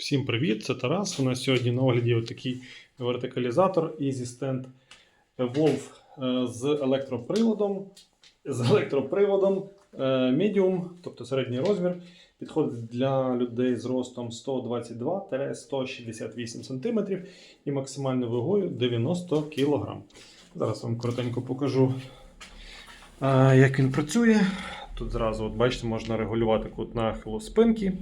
Всім привіт, це Тарас. У нас сьогодні на огляді такий вертикалізатор Easy Stand Evolve е, з електроприладом, з електроприводом е, Medium, тобто середній розмір. Підходить для людей з ростом 122-168 см і максимальною вагою 90 кг. Зараз вам коротенько покажу, е, як він працює. Тут зразу, от бачите, можна регулювати кут нахилу спинки.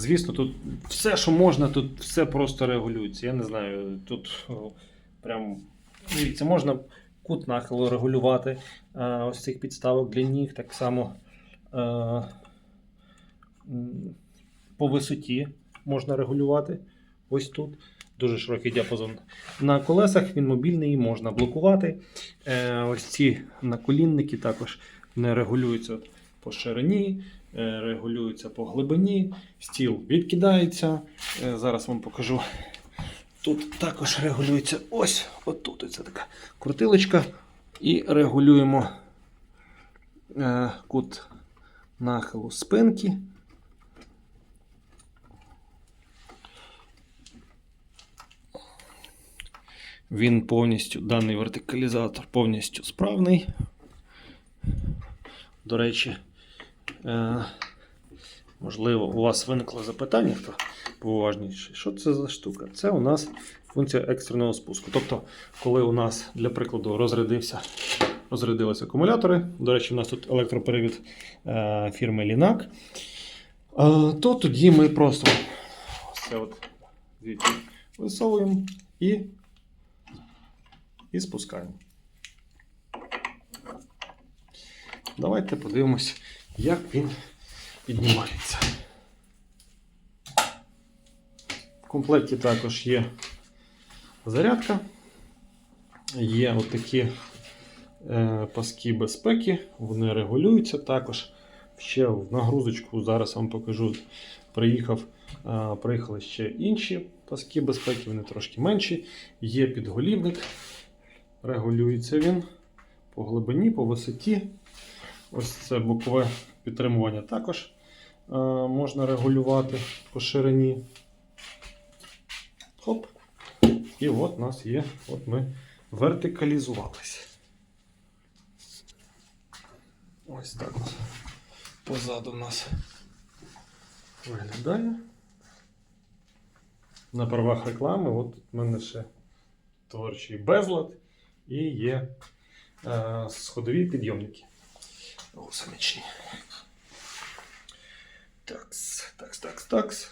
Звісно, тут все, що можна, тут все просто регулюється. Я не знаю, тут прям дивіться, можна кут нахилу регулювати. А, ось цих підставок для ніг, так само а, по висоті можна регулювати. Ось тут. Дуже широкий діапазон. На колесах він мобільний, можна блокувати. Е, ось ці наколінники також не регулюються по ширині, е, регулюються по глибині, стіл відкидається. Е, Зараз вам покажу. Тут також регулюється ось отут. Це така крутилочка. І регулюємо е, кут нахилу спинки. Він повністю, даний вертикалізатор повністю справний. До речі, можливо, у вас виникло запитання, хто поважніший. Що це за штука? Це у нас функція екстреного спуску. Тобто, коли у нас, для прикладу, розрядився, розрядилися акумулятори, до речі, у нас тут електроперевід е, фірми Linac, е, то тоді ми просто ось це от звідти висовуємо і, і спускаємо. Давайте подивимось, як він піднімається. В комплекті також є зарядка, є отакі е, паски безпеки, вони регулюються також. Ще в нагрузочку, зараз вам покажу, приїхав, е, приїхали ще інші паски безпеки, вони трошки менші. Є підголівник, регулюється він по глибині, по висоті. Ось це бокове підтримування також е, можна регулювати по ширині. Хоп. І от у нас є, от ми вертикалізувалися. Ось так от позаду нас виглядає. На правах реклами, от в мене ще творчий безлад і є е, сходові підйомники. Гусеничні. Такс, такс, такс, такс.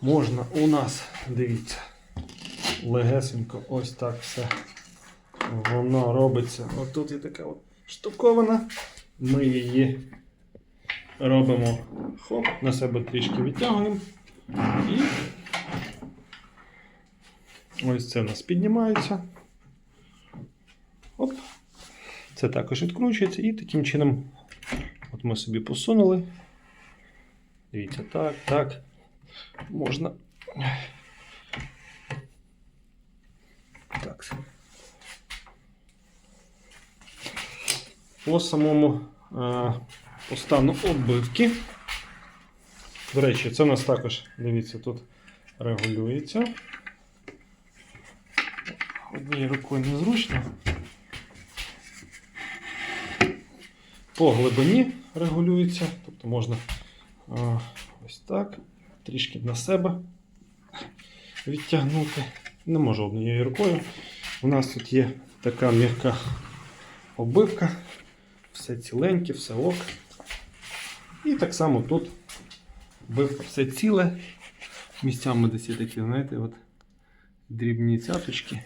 Можна у нас, дивіться, легесенько ось так все. Воно робиться. Отут є така от штуковина. Ми її робимо хоп, на себе трішки відтягуємо. І ось це у нас піднімається. Це також відкручується і таким чином от ми собі посунули. Дивіться, так, так. Можна. Так. По самому е, по стану оббивки. До речі, це у нас також, дивіться, тут регулюється. Однією рукою незручно. По глибині регулюється, тобто можна ось так, трішки на себе відтягнути. Не можу однією рукою. У нас тут є така м'яка оббивка, все ціленьке, все ок. І так само тут оббивка все ціле. Місцями десь такі, знаєте, от дрібні цяточки.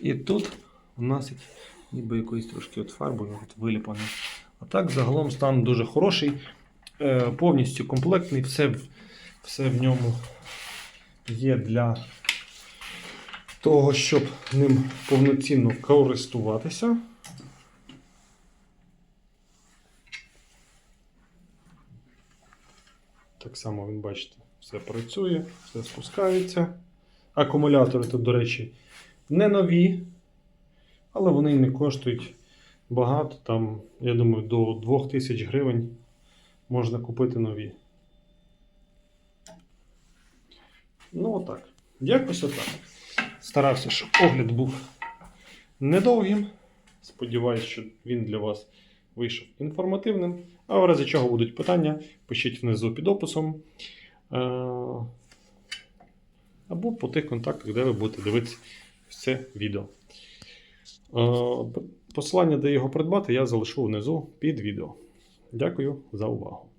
І тут у нас ніби якоюсь трошки от фарбою от виліпаний. А так, загалом стан дуже хороший, е, повністю комплектний, все, все в ньому є для того, щоб ним повноцінно користуватися. Так само він, бачите, все працює, все спускається. Акумулятори тут, до речі, не нові, але вони не коштують багато. Там, я думаю, до 2000 гривень можна купити нові. Ну, отак. Якось отак. Старався, щоб огляд був недовгим. Сподіваюсь, що він для вас вийшов інформативним. А в разі чого будуть питання, пишіть внизу під описом. Е, Або по тих контактах, де ви будете дивитися це відео. Е, Посилання, де його придбати, я залишу внизу під відео. Дякую за увагу.